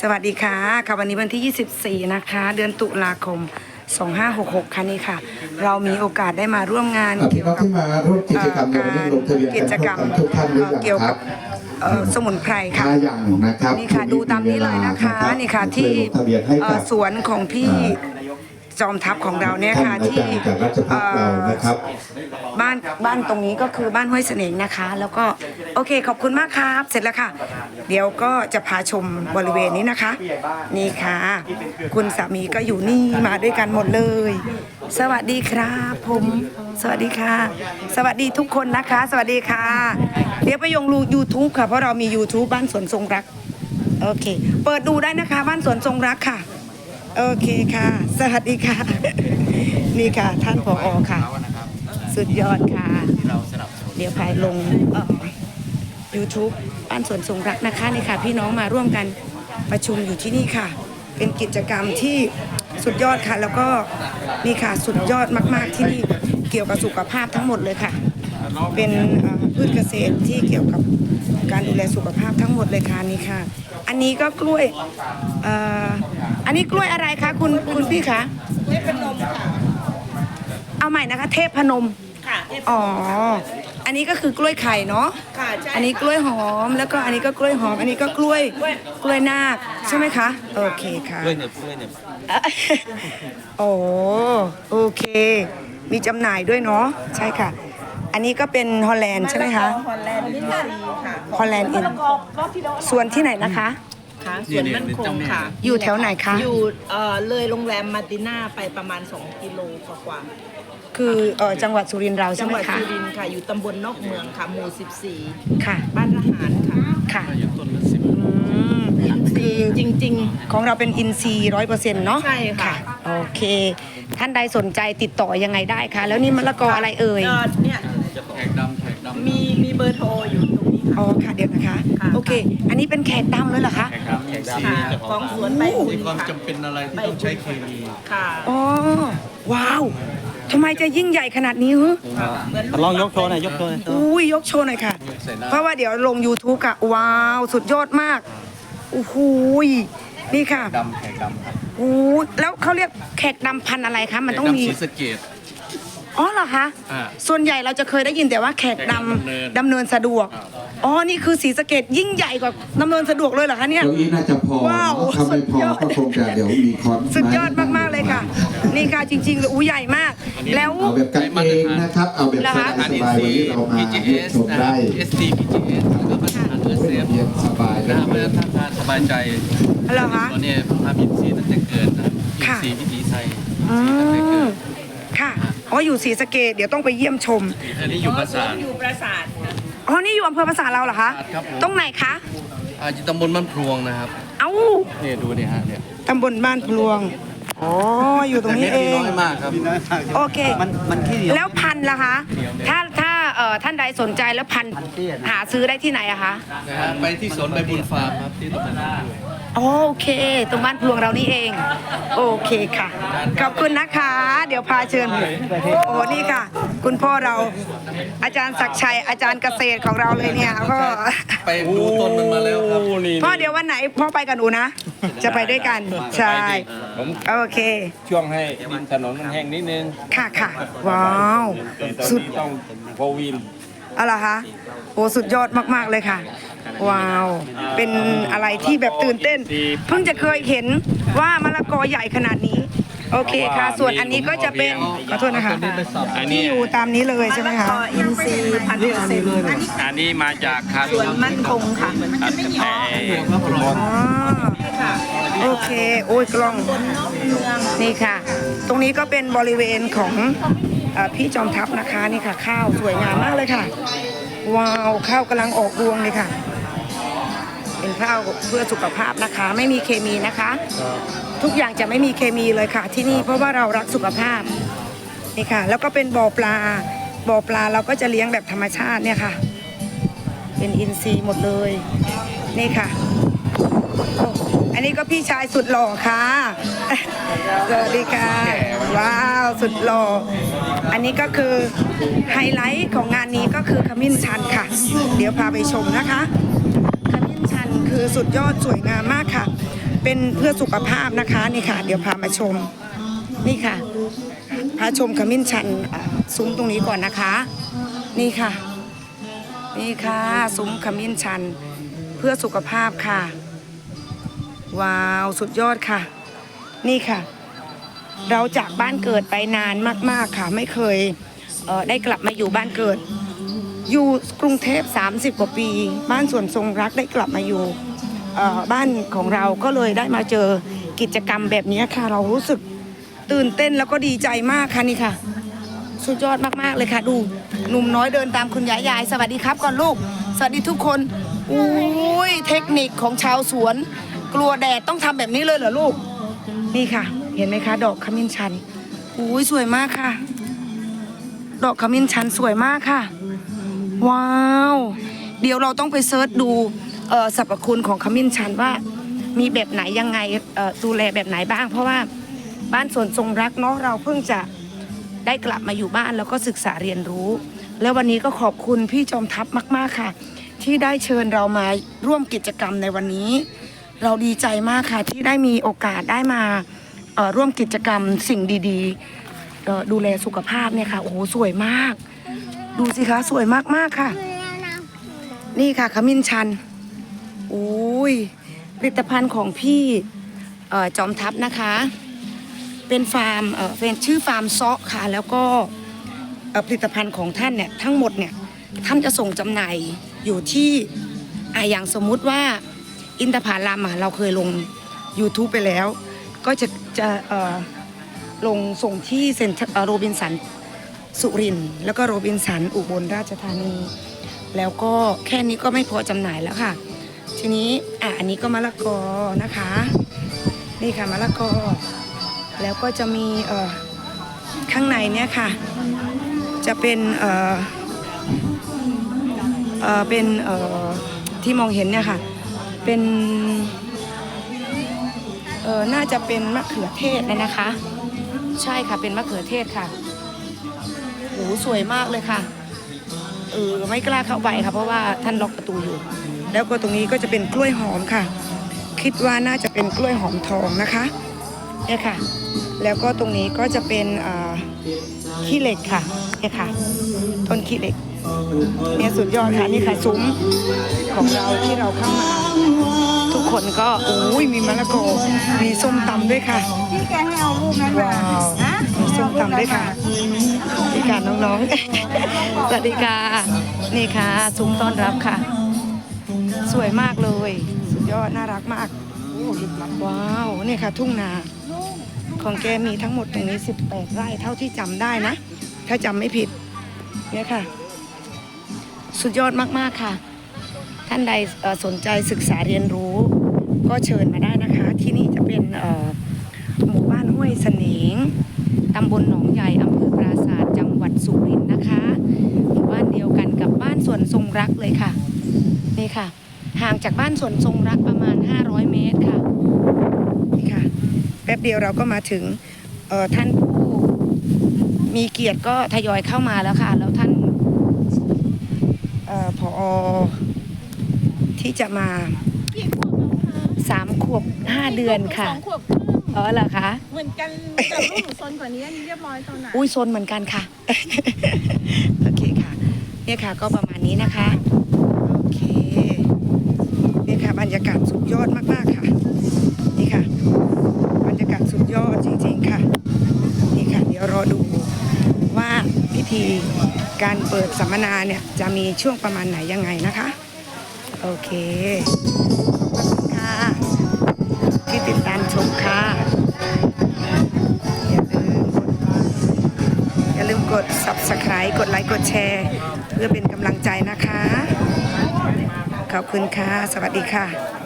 สวัสดีค่ะค่ะวันนี้วันที่ 24 นะคะ เดือนตุลาคม 2566 ค่ะนี่ค่ะ เรามีโอกาสได้มาร่วมงานอะพี่น้องที่มาร่วมกิจกรรมในวันนี้ลงทะเบียนกิกันจคกรรรบมกันทุกท่านหรือยังเกี่ยวครักับบเอ่อสมุนไพรค่ะถ้ายังนะครับนี่ค่ะดูตามนี้เลยนะคะรับนี่ค่ะที่ลงทะเบียนให้เอ่กัอบสวนของพี่ จอมทัพของเราเนี่ยท่าค่ะนอาที่จารย์จากราชพัฒเรานะครับบ้านบ้านตรงนี้ก็คือบ้านห้วยเสน่ห์นะคะ แล้วก็โอเคขอบคุณมากครับ เสร็จแล้วค่ะ เดี๋ยวก็จะพาชมบริเวณนี้นะคะ นี่ค่ะ คุณสามีก็อยู่นี่มาด้วยกันหมดเลย สวัสดีครับผม สวัสดีค่ะ สวัสดีทุกคนนะคะ สวัสดีค่ะ เดี๋ยวไปยงรู YouTube ค่ะเพราะเรามี YouTube บ้านสวนทรงรักโอเค เปิดดูได้นะคะ บ้านสวนทรงรักค่ะ โอเคค่ะ สวัสดีค่ะ นี่ค่ะ ท่านผอค่ะ สุดยอดค่ะ เดี๋ยวภายลงเอ่อ YouTube บ้านสวนทรงรักนะคะนี่ค่ะ พี่น้องมาร่วมกันประชุมอยู่ที่นี่ค่ะ เป็นกิจกรรมที่สุดยอดค่ะ แล้วก็นี่ค่ะสุดยอดมาก ๆที่นี่เกี่ยวกับสุขภาพทั้งหมดเลยค่ะ เป็น พืชเกษตรที่เกี่ยวกับการดูแลสุขภาพทั้งหมดเลยค่ะนี่ค่ะ อันนี้ก็กล้วยเอ่ออันนี้กล้วยอะไรคะคุณคุณพี่คะเทพนมค่ะเอาใหม่นะคะ เทพพนมค่ะเทพอ๋ออันนี้ก็คือกล้วยไข่เนาะค่ะใช่อันนี้กล้วยหอมแล้วก็อันนี้ก็กล้วยหอม อันนี้ก็กล้วยกล้วยนาคใช่ไหมคะโอเคค่ะกล้วยเหน็บกล้วยเหน็บอะโอ้โอเค มีจำหน่ายด้วยเนาะใช่ค่ะ อันนี้ก็เป็นฮอลแลนด์ใช่ไหมคะฮอลแลนด์อินซีค่ะฮอลแลนด์อินส่วนที่ไหนนะคะ ค่ะส่วนมั่นคงค่ะ อยู่แถวไหนคะ อยู่เอ่อเลยโรงแรมมาติน่าไปประมาณ 2 กิโลกว่าคือเออจังหวัดสุรินทร์เราๆจัใช่งไหหมวัดคะสุรินทร์ค่ะ อยู่ตำบลนอกเมืองค่ะหมู่ค่ะ14 บ้านทหารค่ะค่ะต้นละสิบอืมคือจริง ของเราเป็นอินซีร้อยเปอร์เซ็นต์เนาะใช่ค่ะ โอเค ท่านใดสนใจติดต่อยังไงได้คะแล้วนี่มะละกออะไรเอ่ยๆ เอ่อเนี่ยแขกดำแขกดำมีมีเบอร์โทรอยู่ตรงนี้ค่ะ อ๋อค่ะเดี๋ยวนะคะ ค่ะ โอเค อันนี้เป็นแขกดำเลยเหรอคะแขกดำแขกดำค่ะเจ้าขขอองงสวนใบบุมีญความค่ะจำเป็นอะไรที่ต้องใช้เคมีค่ะอ๋อว้าวทำไมจะยิ่งใหญ่ขนาดนี้ฮึเหมือนลองยกโชว์หน่อยยกโชว์หน่อยอุ้ยยกโชว์หน่อยค่ะ ใส่หน้าเพราะว่าเดี๋ยวลง YouTube ค่ะว้าว สุดยอดมากโอ้โหยนี่ค่ะดำแขกดำครับโอ้ยแล้วเขาเรียกแขกดำพันธุ์อะไรคะมันต้องมีแขกดำศรีสะเกด อ๋อเหรอคะ อ่า ส่วนใหญ่เราจะเคยได้ยินแต่ว่าแขกดแขกดำดำเนินำดำเนินสะดวกอ่าอ๋อ นี่คือสีสะเกตยิ่งใหญ่กว่าดำเนินสะดวกเลยเหรอคะเนี่ย เก้าอี้น่าจะพอว้าวเนอะถ้าไม่พอก็คงจะเดี๋ยวมีคอนสุดยอดมากๆเลยค่ะ นี่ค่ะจริงๆเลยอู้ใหญ่มาก แล้ว เอาแบบกันเองนะครับ เอาแบบสบายทานสอินบายซีวันนี้เรามาเยี่ยม PGS ชมนะได้ SD PGS แล้วก็มาทานเออเซฟเย็นสบายนะนะครับเพื่อท่านทานสบายใจเหรอคะตัวนี้ทำอินซีตั้งแต่เกิดนะอินค่ะซีวิถีไทยอืตั้งแต่เกิมดค่ะอ๋ ออยู่สีสะเกตเดี๋ยวต้องไปเยี่ยมชม อันนี้อยู่ปราสาท อยู่ปราสาทค่ะอ๋อนี่อยู่อำเภอภาษาทเราเหรอคะ ครับผม ตรงไหนคะ อาอยู่ตำบลบ้านพลวงนะครับ เอ้าเนี่ยดูเนี่ยฮะเนี่ยตำบลบ้านพลวง อ๋อ อยู่ตรงนี้เอแต่ม็ดง น้อยมากครับ โอเค มันมันที่เดียว แล้วพันธุ์ล่ะคะ ถ้าถ้าเอ่อท่านใดสนใจแล้วพันธุ์หาซื้อได้ที่ไหนอะคะ นะฮะไปที่สวนใบบุญฟาร์มครับที่ตำบลบ้านพลวง อ๋อโอเค ตรงบ้านพลวงเรานี่เอง โอเคค่ะ ขอบคุณนะคะ เดี๋ยวพาเชิญ โอ้นี่ค่ะ คุณพ่อเรา อาจารย์ศักดิ์ชัย อาจารย์เกษตรของเราเลยเนี่ยก็ ไปดูต้นมันมาแล้วครับพ่อเดี๋ยววันไหนพ่อไปกับหนูนะ จะไปด้วยกัน ใช่ ผมโอเค ช่วงให้ดินถนนมันแห้งนิดนึงค่ะค่ะ ว้าว แต่ตอนสุด นี้ต้องโฟวินอะไรคะโอ้สุดยอดมาก ๆ เลยค่ะ ว้าว เป็นอะไรที่แบบตื่นเต้น เพิ่งจะเคยเห็นว่ามะละกอใหญ่ขนาดนี้ โอเคค่ะ ส่วนอันนี้ก็จะเป็นขอโทษนะคะอันที่นี้อยู่ตามนี้เลยใช่ไหมคะก็อินซีพันเปอร์เซ็นต์อันนี้อันนี้มาจากคาส่วนมั่นคงค่ะอันแต่อ๋อค่ะโอเค โอ้ยกล้องนอกเมือง นี่ค่ะ ตรงนี้ก็เป็นบริเวณของเอ่อพี่จอมทัพนะคะ นี่ค่ะ ข้าวสวยงามมากเลยค่ะ ว้าว ข้าวกำลังออกรวงเลยค่ะ เป็นข้าวเพื่อสุขภาพนะคะ ไม่มีเคมีนะคะทุกอย่างจะไม่มีเคมีเลยค่ะ ที่นี่เพราะว่าเรารักสุขภาพนี่ค่ะ แล้วก็เป็นบ่อปลาบ่อปลาเราก็จะเลี้ยงแบบธรรมชาติเนี่ยค่ะ เป็นอินทรีย์หมดเลยนี่ค่ะอันนี้ก็พี่ชายสุดหล่อค่ะ สวัสดีค่ะ ว้าวสุดหล่ออันนี้ก็คือไฮไลท์ของงานนี้ก็คือขมิ้นชันค่ะ เดี๋ยวพาไปชมนะคะขมิ้นชัน คือสุดยอดสวยงามมากค่ะ เป็นเพื่อสุขภาพนะคะนี่ค่ะ เดี๋ยวพามาชมนี่ค่ะ พาชมขมิ้นชันซุ้มตรงนี้ก่อนนะคะ นี่ค่ะ นี่ค่ะซุ้มขมิ้นชัน เพื่อสุขภาพค่ะ ว้าวสุดยอดค่ะ นี่ค่ะ เราจากบ้านเกิดไปนานมาก ๆค่ะ ไม่เคยเได้กลับมาอยู่บ้านเกิด อยู่กรุงเทพ 30 กว่าปี บ้านสวนทรงรักได้กลับมาอยู่บ้านของเราก็เลยได้มาเจอกิจกรรมแบบนี้ค่ะ เรารู้สึกตื่นเต้นแล้วก็ดีใจมากค่ะนี่ค่ะ สุดยอดมากๆเลยค่ะ ดูหนุ่มน้อยเดินตามคุณยายยาย สวัสดีครับก่อนลูก สวัสดีทุกคนอุ้ยเทคนิคของชาวสวน กลัวแดดต้องทำแบบนี้เลยเหรอลูก นี่ค่ะ เห็นไหมคะ ดอกขมิ้นชันอุ้ยสวยมากค่ะ ดอกขมิ้นชันสวยมากค่ะ ว้าว เดี๋ยวเราต้องไปเซิร์ชดูสรรพคุณของขมิ้นชันว่า มีแบบไหนยังไงดูแลแบบไหนบ้าง เพราะว่าบ้านสวนทรงรักเนาะเราเพิ่งจะได้กลับมาอยู่บ้านแล้วก็ศึกษาเรียนรู้ แล้ววันนี้ก็ขอบคุณพี่จอมทัพมาก ๆค่ะ ที่ได้เชิญเรามาร่วมกิจกรรมในวันนี้ เราดีใจมากค่ะที่ได้มีโอกาสได้มาร่วมกิจกรรมสิ่งดี ๆ ดูแลสุขภาพเนี่ยค่ะโอ้โหสวยมาก ดูสิคะ สวยมาก ๆ ค่ะ นี่ค่ะขมิ้นชันอุ้ยผลิตภัณฑ์ของพี่เอ่อจอมทัพนะคะ เป็นฟาร์มเอ่อเป็นชื่อฟาร์มเซาะค่ะ แล้วก็เอ่อผลิตภัณฑ์ของท่านเนี่ย ทั้งหมดเนี่ย ท่านจะส่งจำหน่ายอยู่ที่อ่าอย่างสมมุติว่าอินทผลัมอะเราเคยลง YouTube ไปแล้ว ก็จะจะเอ่อลงส่งที่เซ็นโรบินสัน สุรินแล้วก็โรบินสันอุบลราชธานี แล้วก็แค่นี้ก็ไม่พอจำหน่ายแล้วค่ะ ทีนี้อะอันนี้ก็มะละกอนะคะ นี่ค่ะมะละกอ แล้วก็จะมีเอ่อข้างในเนี่ยค่ะ จะเป็นเอ่อเอ่อเป็นเอ่อที่มองเห็นเนี่ยค่ะ เป็นเอ่อน่าจะเป็นมะเขือเทศนะนะคะ ใช่ค่ะเป็นมะเขือเทศค่ะ หสวยมากเลยค่ะเออไม่กล้าเข้าไปค่ะ เพราะว่าท่านล็อกประตูอยู่ แล้วก็ตรงนี้ก็จะเป็นกล้วยหอมค่ะ คิดว่าน่าจะเป็นกล้วยหอมทองนะคะเนี่ยค่ะ แล้วก็ตรงนี้ก็จะเป็นอ่าขี้เหล็กค่ะเนี่ยค่ะ ต้นขี้เหล็กเนี่ยสุดยอดค่ะนี่ค่ะซุ้มของเราที่เราเข้ามา ทุกคนก็อุ้ยมีมะละกอมีส้มตำด้วยค่ะพี่แกให้เอารูปนั้นมาว้าวฮะมี ส้มตำด้วยค่ะนี่ค่ะน้องๆ สวัสดีค่ะ นี่ค่ะซุ้มต้อนรับค่ะ สวยมากเลย สุดยอด น่ารักมาก ว้าว นี่ค่ะ ทุ่งนา ของแกมีทั้งหมดตรงนี้ 18 ไร่เท่าที่จำได้นะ ถ้าจำไม่ผิด เนี่ยค่ะ สุดยอดมากๆค่ะ ท่านใดเอ่อสนใจศึกษาเรียนรู้ ก็เชิญมาได้นะคะ ที่นี่จะเป็นเอ่อหมู่บ้านห้วยเสนง ตำบลหนองใหญ่อำเภอปราสาทจังหวัดสุรินทร์นะคะหมู่บ้านเดียวกันกับบ้านสวนทรงรักเลยค่ะ นี่ค่ะ ห่างจากบ้านสวนทรงรักประมาณ 500 เมตรค่ะ นี่ค่ะ แป๊บเดียวเราก็มาถึงท่านผู้มีเกียรติก็ทยอยเข้ามาแล้วค่ะ แล้วท่านเอ่อผอที่จะมาสามขวบห้าเดือนค่ะสองขวบ อ๋อเหรอคะเหมือนกันแต่ลูกหนูซนกว่านี้อันนี้เรียบร้อยตอนไหนอุ้ยโซนเหมือนกันค่ะ โอเคค่ะ เนี่ยค่ะก็ประมาณนี้นะคะ โอเคเนี่ยค่ะบรรยากาศสุดยอดมากๆค่ะ นี่ค่ะ บรรยากาศสุดยอดจริงๆค่ะ นี่ค่ะ เดี๋ยวรอดูว่าพิธีการเปิดสัมมนาเนี่ยจะมีช่วงประมาณไหนยังไงนะคะ โอเค กด subscribe กดไลค์กดแชร์ เพื่อเป็นกำลังใจนะคะ ขอบคุณค่ะ สวัสดีค่ะ